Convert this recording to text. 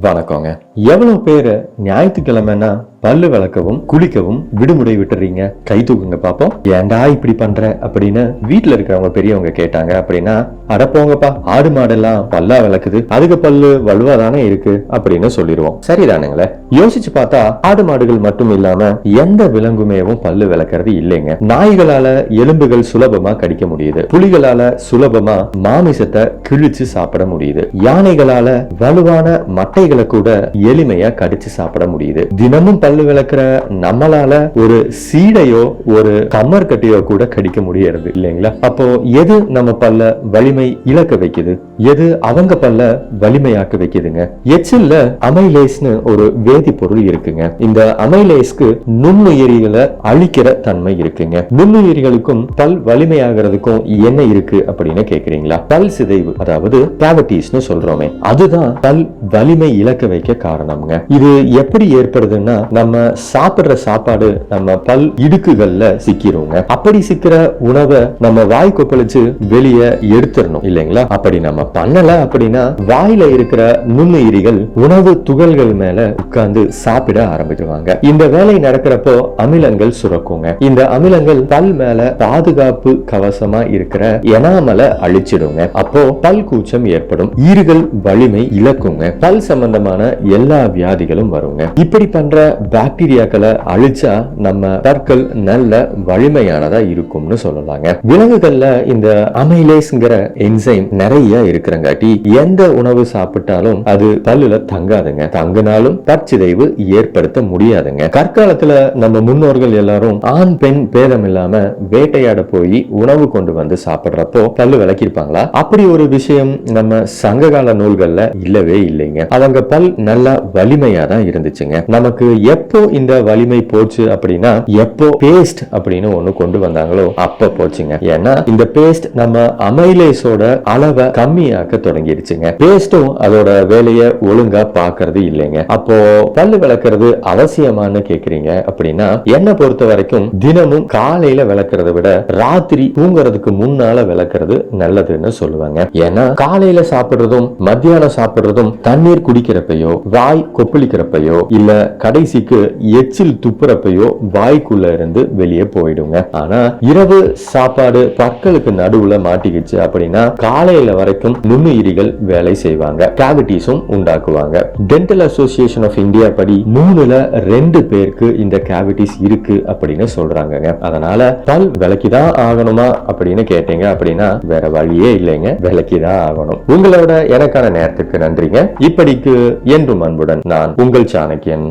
வணக்கங்க. எவ்வளவு பேரு ஞாயிற்றுக்கிழமைனா பல்லு விளக்கவும் குளிக்கவும் விடுமுறை விட்டுறீங்க. கை தூக்குங்க பாப்போம். ஏன்டா இப்படி பண்ற? அப்படின்னு வீட்டுல இருக்கிறவங்க பெரியவங்க கேட்டாங்க அப்படின்னா அட போங்கப்பா ஆடு மாடெல்லாம் பல்லா விளக்குது அதுக்கு பல்லு வலுவா தானே இருக்கு அப்படின்னு சொல்லிடுவோம் சரிதானுங்களே. யோசிச்சு பார்த்தா ஆடு மாடுகள் மட்டும் இல்லாம எந்த விலங்குமேவும் பல்லு விளக்குறது இல்லைங்க. நாய்களால எலும்புகள் சுலபமா கடிக்க முடியுது. புலிகளால சுலபமா மாமிசத்தை கிழிச்சு சாப்பிட முடியுது. யானைகளால வலுவான மட்டைகளை கூட எளிமையா கடிச்சு சாப்பிட முடியுது. தினமும் பல்லு விளக்குற நம்மளால ஒரு சீடையோ ஒரு கம்மர் கட்டியோ கூட கடிக்க முடியறது இல்லைங்களா? அப்போ எது நம்ம பல்ல வலிமை இழக்க வைக்குது? எது அவங்க பல்ல வலிமையாக்க வைக்குதுங்க? எச்சில்ல அமைலேஸ்னு ஒரு வேதிப்பொருள் இருக்குங்க. இந்த அமைலேஸ்க்கு நுண்ணுயிரிகளை அழிக்கிற தன்மை இருக்குங்க. நுண்ணுயிரிகளுக்கும் பல் வலிமையாகிறதுக்கும் என்ன இருக்கு அப்படின்னு கேக்குறீங்களா? பல் சிதைவு அதாவது கேவிட்டிஸ்னு சொல்றோமே. அதுதான் பல் வலிமை இழக்க வைக்க காரணம்ங்க. இது எப்படி ஏற்படுதுன்னா நம்ம சாப்பிடுற சாப்பாடு நம்ம பல் இடுக்குகள்ல சிக்கிறோங்க அப்படி சிக்கிற உணவை நம்ம வாய் கொப்பளிச்சு வெளியே எடுத்துடணும் இல்லைங்களா? அப்படி நம்ம பண்ணல அப்படின்னா வாயில இருக்கிற நுண்ணுயிரிகள் உணவு துகள்கள் மேல உட்கார்ந்து சாப்பிட ஆரம்பிடுவாங்க இந்த வேலை நடக்கிறப்போ அமிலங்கள் சுரக்குங்க. இந்த அமிலங்கள் பல் மேல பாதுகாப்பு கவசமா இருக்கிற எனாமலை அழிச்சிடுங்க. அப்போ பல் கூச்சம் ஏற்படும். ஈறுகள் வலிமை இழக்குங்க. பல் சம்பந்தமான எல்லா வியாதிகளும் வருங்க. இப்படி பண்ற பாக்டீரியாக்களை அழிச்சா நம்ம பற்கள் நல்ல வலிமையானதா இருக்கும்னு சொல்லலாங்க. விலங்குகள்ல இந்த அமைலேஸ்ங்கிற என்சைம் நிறைய இருக்கிறங்காட்டி எந்த உணவு சாப்பிட்டாலும் அது பல்லுல தங்காதுங்க. தங்கினாலும் தற்சிதைவு ஏற்படுத்த முடியாதுங்க. கற்காலத்துல நம்ம முன்னோர்கள் எல்லாரும் ஆண் பெண் பேதம் இல்லாம வேட்டையாட போய் உணவு கொண்டு வந்து சாப்பிடுறப்போ பல்லு விளக்கிருப்பாங்களா அப்படி ஒரு விஷயம் நம்ம சங்ககால நூல்கள்ல இல்லவே இல்லைங்க. அவங்க பல் நல்லா வலிமையா தான் இருந்துச்சுங்க. நமக்கு எப்ப இந்த வலிமை போச்சு அப்படின்னா எப்போ பேஸ்ட் அப்படின்னு ஒண்ணு கொண்டு வந்தாங்களோ அப்ப போச்சுங்க. ஏன்னா இந்த பேஸ்ட் நம்ம அமைலேஸோட அளவை கம்மியாக்க தொடங்கிடுச்சுங்க. பேஸ்டும் அதோட வேலையை ஒழுங்கா பாக்குறது இல்லைங்க. அப்போ பல்லு விளக்குறது அவசியமான்னு கேக்குறீங்க அப்படின்னா என்ன பொறுத்த வரைக்கும் தினமும் காலையில விளக்குறத விட ராத்திரி தூங்குறதுக்கு முன்னால விளக்குறது நல்லதுன்னு சொல்லுவாங்க. ஏன்னா காலையில சாப்பிடுறதும் மத்தியானம் சாப்பிடுறதும் தண்ணீர் குடிக்கிறப்பையோ வாய் கொப்பளிக்கிறப்பையோ இல்ல கடைசிக்கு எச்சில் துப்புறப்பையோ வாய்க்குள்ள இருந்து வெளியே போயிடுங்க. ஆனா இரவு சாப்பாடு பற்களுக்கு நடுவுல மாட்டிக்கிச்சு அப்படின்னா காலையில வரைக்கும் நுண்ணுயிரிகள் வேலை செய்வாங்க. கேவிட்டிஸும் உண்டாக்குவாங்க. டென்டல் அசோசியேஷன் ஆஃப் இந்தியா படி மூணுல ரெண்டு பேருக்கு இந்த கேவிட்டிஸ் இருக்கு அப்படின்னு சொல்றாங்கங்க. அதனால பல் விளக்கிதான் ஆகணுமா அப்படின்னு கேட்டீங்க அப்படின்னா வேற வழியே இல்லைங்க. விளக்கிதான் ஆகணும். உங்களோட எனக்கான நேரத்துக்கு நன்றிங்க. இப்படிக்கு என்றும் அன்புடன் நான் உங்கள் சாணக்கியன்